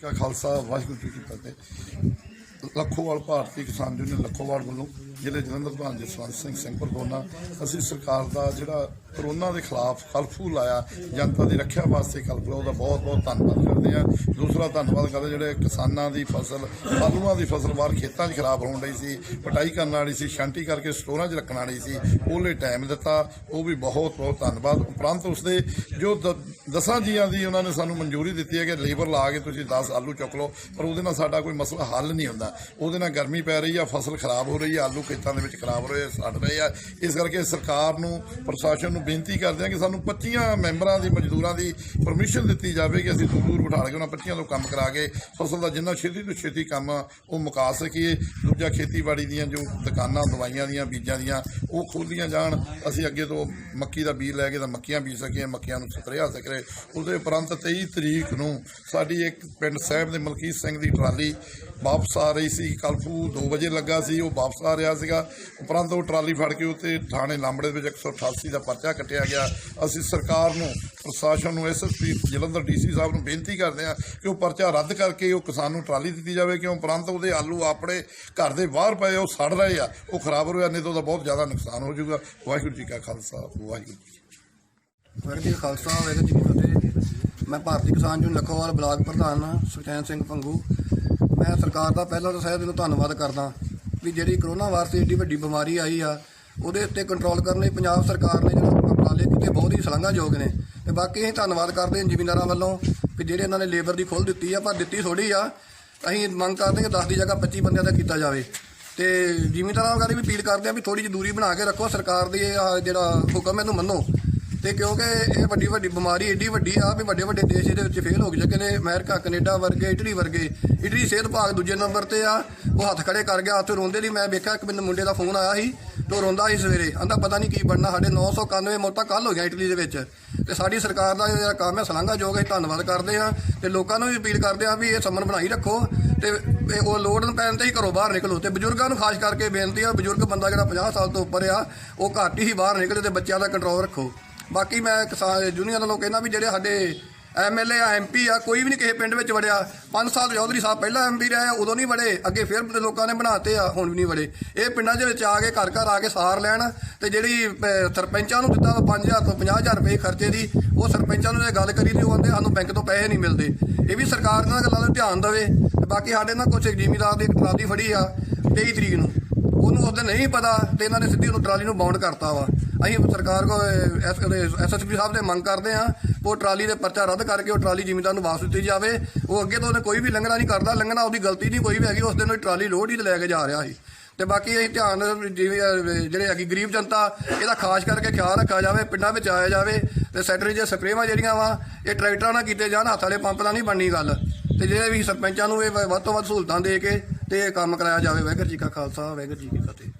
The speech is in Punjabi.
ਕਾ ਖਾਲਸਾ ਵਾਹਿਗੁਰੂ ਜੀ ਕੀ ਫਤਿਹ। ਲੱਖੋਵਾਲ ਭਾਰਤੀ ਕਿਸਾਨ ਯੂਨੀਅਨ ਲੱਖੋਵਾਲ ਵੱਲੋਂ ਜ਼ਿਲ੍ਹੇ ਜਲੰਧਰ ਪ੍ਰਧਾਨ ਜਸਵੰਤ ਸਿੰਘ ਸਿੰਘ ਪਰਗੋਨਾ ਅਸੀਂ ਸਰਕਾਰ ਦਾ ਜਿਹੜਾ ਕਰੋਨਾ ਦੇ ਖਿਲਾਫ ਕਲਫੂ ਲਾਇਆ, ਜਨਤਾ ਦੀ ਰੱਖਿਆ ਵਾਸਤੇ ਕਲਫੂ ਉਹਦਾ ਬਹੁਤ ਬਹੁਤ ਧੰਨਵਾਦ ਕਰਦੇ ਆ ਦੂਸਰਾ ਧੰਨਵਾਦ ਕਰਦੇ ਜਿਹੜੇ ਕਿਸਾਨਾਂ ਦੀ ਫਸਲ ਆਲੂਆਂ ਦੀ ਫਸਲ ਬਾਹਰ ਖੇਤਾਂ 'ਚ ਖਰਾਬ ਹੋਣ ਡਈ ਸੀ, ਪਟਾਈ ਕਰਨ ਵਾਲੀ ਸੀ, ਛਾਂਟੀ ਕਰਕੇ ਸਟੋਰਾਂ 'ਚ ਰੱਖਣ ਵਾਲੀ ਸੀ, ਉਹਲੇ ਟਾਈਮ ਦਿੱਤਾ, ਉਹ ਵੀ ਬਹੁਤ ਬਹੁਤ ਧੰਨਵਾਦ। ਉਪਰੰਤ ਉਸਦੇ ਜੋ ਦ- ਦਸਾਂ ਜੀਆਂ ਦੀ ਉਹਨਾਂ ਨੇ ਸਾਨੂੰ ਮਨਜ਼ੂਰੀ ਦਿੱਤੀ ਹੈ ਕਿ ਲੇਬਰ ਲਾ ਕੇ ਤੁਸੀਂ 10 ਆਲੂ ਚੁੱਕ ਲਓ, ਪਰ ਉਹਦੇ ਨਾਲ ਸਾਡਾ ਕੋਈ ਮਸਲਾ ਹੱਲ ਨਹੀਂ ਹੁੰਦਾ। ਉਹਦੇ ਨਾਲ ਗਰਮੀ ਪੈ ਰਹੀ ਆ, ਫਸਲ ਖਰਾਬ ਹੋ ਰਹੀ ਆ, ਆਲੂ ਖੇਤਾਂ ਦੇ ਵਿੱਚ ਖਰਾਬ ਰਹੇ ਆ ਸੜ ਰਹੇ ਆ। ਇਸ ਕਰਕੇ ਸਰਕਾਰ ਨੂੰ, ਪ੍ਰਸ਼ਾਸਨ ਨੂੰ ਬੇਨਤੀ ਕਰਦੇ ਆ ਕਿ ਸਾਨੂੰ 25 ਮੈਂਬਰਾਂ ਦੀ, ਮਜ਼ਦੂਰਾਂ ਦੀ ਪਰਮਿਸ਼ਨ ਦਿੱਤੀ ਜਾਵੇ ਕਿ ਅਸੀਂ ਦੂਰ ਦੂਰ ਬਿਠਾ ਕੇ ਉਹਨਾਂ 25 ਤੋਂ ਕੰਮ ਕਰਾ ਕੇ ਫਸਲ ਦਾ ਜਿੰਨਾ ਛੇਤੀ ਤੋਂ ਛੇਤੀ ਕੰਮ ਆ ਉਹ ਮੁਕਾ ਸਕੀਏ। ਦੂਜਾ ਖੇਤੀਬਾੜੀ ਦੀਆਂ ਜੋ ਦੁਕਾਨਾਂ, ਦਵਾਈਆਂ ਦੀਆਂ, ਬੀਜਾਂ ਦੀਆਂ, ਉਹ ਖੋਲੀਆਂ ਜਾਣ। ਅਸੀਂ ਅੱਗੇ ਤੋਂ ਮੱਕੀ ਦਾ ਬੀਜ ਲੈ ਕੇ ਤਾਂ ਮੱਕੀਆਂ ਬੀਜ ਸਕੀਏ, ਮੱਕੀਆਂ ਨੂੰ ਸਪਰੇਅ ਆ ਸਕੇ ਉਹਦੇ ਉਪਰੰਤ 23 ਤਰੀਕ ਨੂੰ ਸਾਡੀ ਇੱਕ ਪਿੰਡ ਸਾਹਿਬ ਦੇ ਮਲਕੀਤ ਸਿੰਘ ਦੀ ਟਰਾਲੀ ਵਾਪਸ ਆ ਰਹੀ ਸੀ ਕਲਫੂ 2 ਵਜੇ ਲੱਗਾ ਸੀ, ਉਹ ਵਾਪਸ ਆ ਰਿਹਾ ਸੀਗਾ। ਉਪਰੰਤ ਉਹ ਟਰਾਲੀ ਫੜ ਕੇ ਉੱਤੇ ਥਾਣੇ ਲਾਂਬੜੇ ਦੇ ਵਿੱਚ 188 ਦਾ ਪਰਚਾ ਕੱਟਿਆ ਗਿਆ। ਅਸੀਂ ਸਰਕਾਰ ਨੂੰ, ਪ੍ਰਸ਼ਾਸਨ ਨੂੰ ਐਸਐਸਪੀ ਜਲੰਧਰ ਡੀਸੀ ਸਾਹਿਬ ਨੂੰ ਬੇਨਤੀ ਕਰਦੇ ਹਾਂ ਕਿ ਉਹ ਪਰਚਾ ਰੱਦ ਕਰਕੇ ਉਹ ਕਿਸਾਨ ਨੂੰ ਟਰਾਲੀ ਦਿੱਤੀ ਜਾਵੇ, ਕਿਉਂ? ਉਪਰੰਤ ਉਹਦੇ ਆਲੂ ਆਪਣੇ ਘਰ ਦੇ ਬਾਹਰ ਪਏ ਉਹ ਸੜ ਰਹੇ ਆ। ਉਹ ਖਰਾਬ ਹੋ ਰਿਹਾ ਨਹੀਂ ਤਾਂ ਉਹਦਾ ਬਹੁਤ ਜ਼ਿਆਦਾ ਨੁਕਸਾਨ ਹੋ ਜਾਊਗਾ। ਵਾਹਿਗੁਰੂ ਜੀ ਕਾ ਖਾਲਸਾ, ਵਾਹਿਗੁਰੂ ਜੀ ਕੀ ਵਾਹਿਗੁਰੂ ਖਾਲਸਾ, ਵਾਹਿਗੁਰੂ ਜੀ ਕੀ ਫਤਿਹ। ਮੈਂ ਭਾਰਤੀ ਕਿਸਾਨ ਯੂਨੀਅਨ ਲਖੋਵਾਲ ਬਲਾਕ ਪ੍ਰਧਾਨ ਸੁਖਚੈਨ ਸਿੰਘ ਪੰਗੂ। ਮੈਂ ਸਰਕਾਰ ਦਾ ਪਹਿਲਾਂ ਤਾਂ ਸਹਿਤ ਨੂੰ ਧੰਨਵਾਦ ਕਰਦਾ ਵੀ ਜਿਹੜੀ ਕਰੋਨਾ ਵਾਇਰਸ ਦੀ ਏਡੀ ਵੱਡੀ ਬਿਮਾਰੀ ਆਈ ਆ, ਉਹਦੇ ਉੱਤੇ ਕੰਟਰੋਲ ਕਰਨ ਲਈ ਪੰਜਾਬ ਸਰਕਾਰ ਨੇ ਜਿਹੜਾ ਉਪਰਾਲੇ ਕੀਤੇ ਬਹੁਤ ਹੀ ਸ਼ਲਾਘਾਯੋਗ ਨੇ। ਤੇ ਬਾਕੀ ਅਸੀਂ ਧੰਨਵਾਦ ਕਰਦੇ ਹਾਂ ਜ਼ਿਮੀਂਦਾਰਾਂ ਵੱਲੋਂ ਵੀ ਜਿਹੜੇ ਇਹਨਾਂ ਨੇ ਲੇਬਰ ਦੀ ਖੋਲ ਦਿੱਤੀ ਆ, ਪਰ ਦਿੱਤੀ ਥੋੜੀ ਆ। ਅਸੀਂ ਮੰਗ ਕਰਦੇ ਹਾਂ ਕਿ 10 ਦੀ ਜਗ੍ਹਾ 25 ਬੰਦਿਆਂ ਦਾ ਕੀਤਾ ਜਾਵੇ। ਤੇ ਜ਼ਿਮੀਂਦਾਰਾਂ ਵਗੈਰਾ ਵੀ ਅਪੀਲ ਕਰਦੇ ਆ ਵੀ ਥੋੜੀ ਜਿਹੀ ਦੂਰੀ ਬਣਾ ਕੇ ਰੱਖੋ, ਸਰਕਾਰ ਦੀ ਇਹ ਆਹ ਜਿਹੜਾ ਹੁਕਮ ਹੈ ਇਹਨੂੰ ਮੰਨੋ। ਤੇ ਕਿਉਂਕਿ ਇਹ ਵੱਡੀ ਵੱਡੀ ਬਿਮਾਰੀ ਏਡੀ ਵੱਡੀ ਆ ਵੀ ਵੱਡੇ ਵੱਡੇ ਦੇਸ਼ ਇਹਦੇ ਵਿੱਚ ਫੇਲ ਹੋ ਚੁੱਕੇ ਨੇ ਅਮਰੀਕਾ, ਕੈਨੇਡਾ ਵਰਗੇ, ਇਟਲੀ ਵਰਗੇ, ਇਟਲੀ ਸਿਹਤ ਵਿਭਾਗ ਦੂਜੇ ਨੰਬਰ ਤੇ ਆ, ਉਹ ਹੱਥ ਖੜੇ ਕਰ ਗਿਆ। ਉੱਥੇ ਰੋਂਦੇ ਲਈ ਮੈਂ ਵੇਖਿਆ, ਇੱਕ ਮੈਨੂੰ ਮੁੰਡੇ ਦਾ ਫੋਨ ਆਇਆ ਸੀ, ਤੇ ਉਹ ਰੋਂਦਾ ਸੀ ਸਵੇਰੇ। ਆਂਦਾ ਪਤਾ ਨਹੀਂ ਕੀ ਬਣਨਾ, ਸਾਡੇ 991 ਮੌਤਾਂ ਕੱਲ ਹੋ ਗਈਆਂ ਇਟਲੀ ਦੇ ਵਿੱਚ। ਤੇ ਸਾਡੀ ਸਰਕਾਰ ਦਾ ਜਿਹੜਾ ਕੰਮ ਹੈ, ਸ਼ਲਾਘਾਯੋਗ ਹੈ, ਧੰਨਵਾਦ ਕਰਦੇ ਹਾਂ। ਤੇ ਲੋਕਾਂ ਨੂੰ ਵੀ ਅਪੀਲ ਕਰਦੇ ਹਾਂ ਵੀ ਇਹ ਸਮਨ ਬਣਾਈ ਰੱਖੋ ਤੇ ਇਹ ਉਹ ਲੋੜ ਪੈਣ ਤੇ ਹੀ ਘਰੋਂ ਬਾਹਰ ਨਿਕਲੋ। ਤੇ ਬਜ਼ੁਰਗਾਂ ਨੂੰ ਖਾਸ ਕਰਕੇ ਬੇਨਤੀ ਆ, ਬਜ਼ੁਰਗ ਬੰਦਾ ਜਿਹੜਾ 50 ਸਾਲ ਤੋਂ ਉੱਪਰ ਆ, ਉਹ ਘੱਟ ਹੀ ਬਾਹਰ ਨਿਕਲੇ ਤੇ ਬੱਚਿਆਂ ਦਾ ਕੰਟਰੋਲ ਰੱਖੋ। ਬਾਕੀ ਮੈਂ ਕਿਸਾਨ ਯੂਨੀਅਨ ਵੱਲੋਂ ਕਹਿੰਦਾ ਵੀ ਜਿਹੜੇ ਸਾਡੇ ਐਮਐਲਏ ਆ ਐਮਪੀ ਆ ਕੋਈ ਵੀ ਨਹੀਂ ਕਿਸੇ ਪਿੰਡ ਵਿੱਚ ਵੜਿਆ 5 ਸਾਲ ਚੌਧਰੀ ਸਾਹਿਬ ਪਹਿਲਾਂ ਐਮਪੀ ਰਹੇ ਆ, ਉਦੋਂ ਨਹੀਂ ਵੜੇ ਅੱਗੇ ਫਿਰ ਲੋਕਾਂ ਨੇ ਬਣਾਤੇ ਆ ਹੁਣ ਵੀ ਨਹੀਂ ਵੜੇ। ਇਹ ਪਿੰਡਾਂ ਦੇ ਵਿੱਚ ਆ ਕੇ ਘਰ ਘਰ ਆ ਕੇ ਸਾਰ ਲੈਣ ਤੇ ਜਿਹੜੀ ਅਹ, ਸਰਪੰਚਾਂ ਨੂੰ ਦਿੱਤਾ 5000 ਤੋਂ 50000 ਰੁਪਏ ਖਰਚੇ ਦੀ ਉਹ ਸਰਪੰਚਾਂ ਨੂੰ ਜੇ ਗੱਲ ਕਰੀ ਤੇ ਉਹ ਕਹਿੰਦੇ ਸਾਨੂੰ ਬੈਂਕ ਤੋਂ ਪੈਸੇ ਨਹੀਂ ਮਿਲਦੇ। ਇਹ ਵੀ ਸਰਕਾਰ ਇਹਨਾਂ ਗੱਲਾਂ ਦਾ ਧਿਆਨ ਦੇਵੇ ਬਾਕੀ ਸਾਡੇ ਨਾਲ ਕੁਝ ਜ਼ਿਮੀਦਾਰ ਦੀ ਇੱਕ ਟਰਾਲੀ ਫੜੀ ਆ 23 ਤਰੀਕ ਨੂੰ। ਉਹਨੂੰ ਉਹਦੇ ਨਹੀਂ ਪਤਾ ਤੇ ਇਹਨਾਂ ਨੇ ਸਿੱਧੀ ਉਹਨੂੰ ਟਰਾਲੀ ਨੂੰ ਬਾਉਂਡ ਕਰਤਾ ਵਾ। ਅਸੀਂ ਸਰਕਾਰ ਕੋ ਐਸਐਸਪੀ ਸਾਹਿਬ ਦੇ ਮੰਗ ਕਰਦੇ ਆ ਉਹ ਟਰਾਲੀ ਦੇ ਪਰਚਾ ਰੱਦ ਕਰਕੇ ਉਹ ਟਰਾਲੀ ਜ਼ਿਮੀਂਦਾਰ ਨੂੰ ਵਾਪਸ ਦਿੱਤੀ ਜਾਵੇ। ਉਹ ਅੱਗੇ ਤੋਂ ਉਹਨੇ ਕੋਈ ਵੀ ਲੰਘਣਾ ਨਹੀਂ ਕਰਦਾ। ਲੰਘਣਾ ਉਹਦੀ ਗਲਤੀ ਨਹੀਂ, ਕੋਈ ਵੀ ਹੈਗੀ, ਉਸ ਦਿਨ ਉਹ ਟਰਾਲੀ ਲੋਡ ਹੀ ਤੇ ਲੈ ਕੇ ਜਾ ਰਿਹਾ ਸੀ। ਤੇ ਬਾਕੀ ਅਸੀਂ ਧਿਆਨ ਜਿਵੇਂ ਜਿਹੜੇ ਹੈਗੀ ਗਰੀਬ ਜਨਤਾ, ਇਹਦਾ ਖਾਸ ਕਰਕੇ ਖਿਆਲ ਰੱਖਿਆ ਜਾਵੇ, ਪਿੰਡਾਂ ਵਿੱਚ ਆਇਆ ਜਾਵੇ ਤੇ ਸੈਕਟਰੀ ਜੇ ਸਪਰੇਵਾਂ ਜਿਹੜੀਆਂ ਵਾ, ਇਹ ਟਰੈਕਟਰਾਂ ਨਾਲ ਕੀਤੇ ਜਾਣ, ਹੱਥ ਵਾਲੇ ਪੰਪ ਨਾਲ ਨਹੀਂ ਬਣਨੀ ਗੱਲ। ਤੇ ਜਿਹੜੇ ਵੀ ਸਰਪੰਚਾਂ ਨੂੰ ਇਹ ਵੱਧ ਤੋਂ ਵੱਧ ਸਹੂਲਤਾਂ ਦੇ ਕੇ ਤੇ ਇਹ ਕੰਮ ਕਰਾਇਆ ਜਾਵੇ ਵਾਹਿਗੁਰੂ ਜੀ ਕਾ ਖਾਲਸਾ ਵਾਹਿਗੁਰੂ ਜੀ ਕੀ ਫਤਿਹ।